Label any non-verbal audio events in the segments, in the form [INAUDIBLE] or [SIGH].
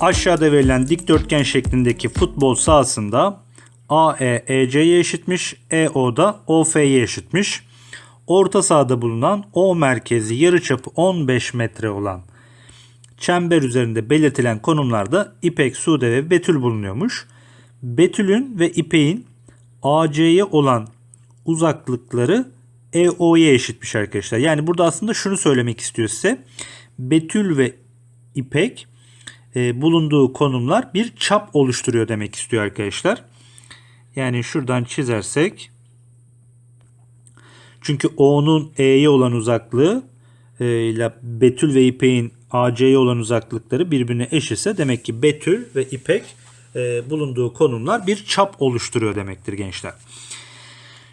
Aşağıda verilen dikdörtgen şeklindeki futbol sahasında AE EC'ye eşitmiş, EO da OF'ye eşitmiş. Orta sahada bulunan O merkezi yarıçapı 15 metre olan çember üzerinde belirtilen konumlarda İpek, Sude ve Betül bulunuyormuş. Betül'ün ve İpek'in AC'ye olan uzaklıkları EO'ya eşitmiş arkadaşlar. Yani burada aslında şunu söylemek istiyor size. Betül ve İpek e, bulunduğu konumlar bir çap oluşturuyor demek istiyor arkadaşlar. Yani şuradan çizersek çünkü O'nun E'ye olan uzaklığı e, ile Betül ve İpek'in AC'ye olan uzaklıkları birbirine eşitse demek ki Betül ve İpek e, bulunduğu konumlar bir çap oluşturuyor demektir gençler.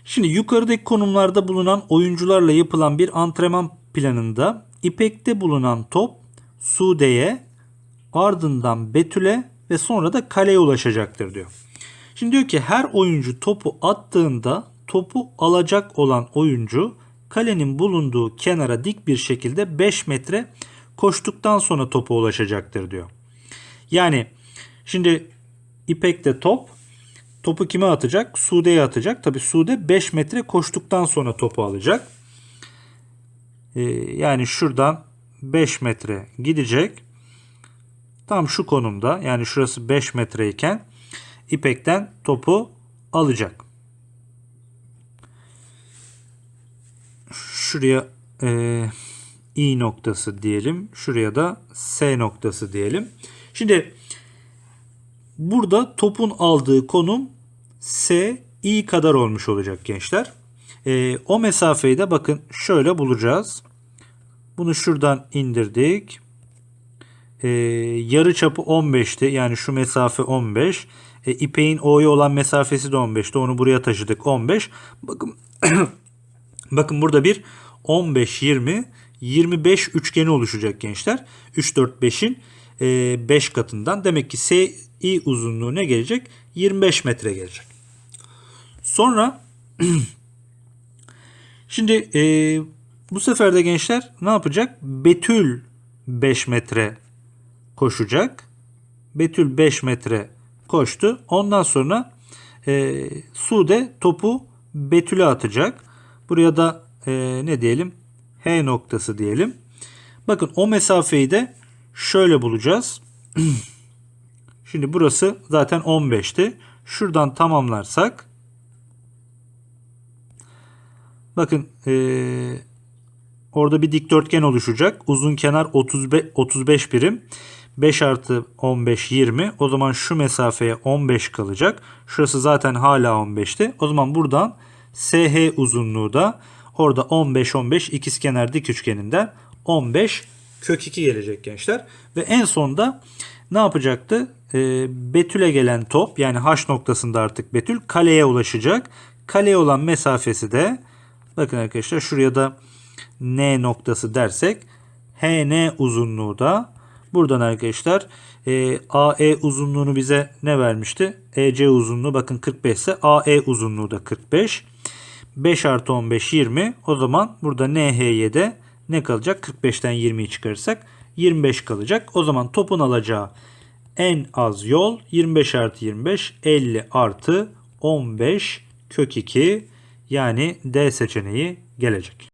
Şimdi yukarıdaki konumlarda bulunan oyuncularla yapılan bir antrenman planında İpek'te bulunan top Sude'ye ardından Betül'e ve sonra da kaleye ulaşacaktır diyor. Şimdi diyor ki her oyuncu topu attığında topu alacak olan oyuncu kalenin bulunduğu kenara dik bir şekilde 5 metre koştuktan sonra topa ulaşacaktır diyor. Yani şimdi İpek'te top topu kime atacak? Sude'ye atacak. Tabi Sude 5 metre koştuktan sonra topu alacak. Ee, yani şuradan 5 metre gidecek. Tam şu konumda yani şurası 5 metreyken İpek'ten topu alacak. Şuraya e, I noktası diyelim. Şuraya da S noktası diyelim. Şimdi burada topun aldığı konum S I kadar olmuş olacak gençler. E, o mesafeyi de bakın şöyle bulacağız. Bunu şuradan indirdik. E, yarı çapı 15'ti. Yani şu mesafe 15. E, ipeğin O'ya olan mesafesi de 15'ti. Onu buraya taşıdık 15. Bakın [CLEARS THROAT] bakın burada bir 15 20 25 üçgeni oluşacak gençler. 3 4 5'in 5 katından. Demek ki SI uzunluğu ne gelecek? 25 metre gelecek. Sonra [CLEARS THROAT] şimdi e, bu sefer de gençler ne yapacak? Betül 5 metre koşacak. Betül 5 metre koştu. Ondan sonra e, Sude topu Betül'e atacak. Buraya da e, ne diyelim? H noktası diyelim. Bakın o mesafeyi de şöyle bulacağız. [CLEARS THROAT] Şimdi burası zaten 15'ti. Şuradan tamamlarsak bakın ee, orada bir dikdörtgen oluşacak. Uzun kenar 35, 35 birim. 5 artı 15 20. O zaman şu mesafeye 15 kalacak. Şurası zaten hala 15'ti. O zaman buradan SH uzunluğu da orada 15 15 ikizkenar dik üçgeninden 15 kök 2 gelecek gençler. Ve en sonda ne yapacaktı? Ee, Betül'e gelen top yani H noktasında artık Betül kaleye ulaşacak. Kaleye olan mesafesi de bakın arkadaşlar şuraya da N noktası dersek HN uzunluğu da buradan arkadaşlar e, AE uzunluğunu bize ne vermişti? EC uzunluğu bakın 45 ise AE uzunluğu da 45. 5 artı 15 20. O zaman burada NH'ye ne kalacak? 45'ten 20'yi çıkarırsak 25 kalacak. O zaman topun alacağı en az yol 25 artı 25 50 artı 15 kök 2 yani D seçeneği gelecek.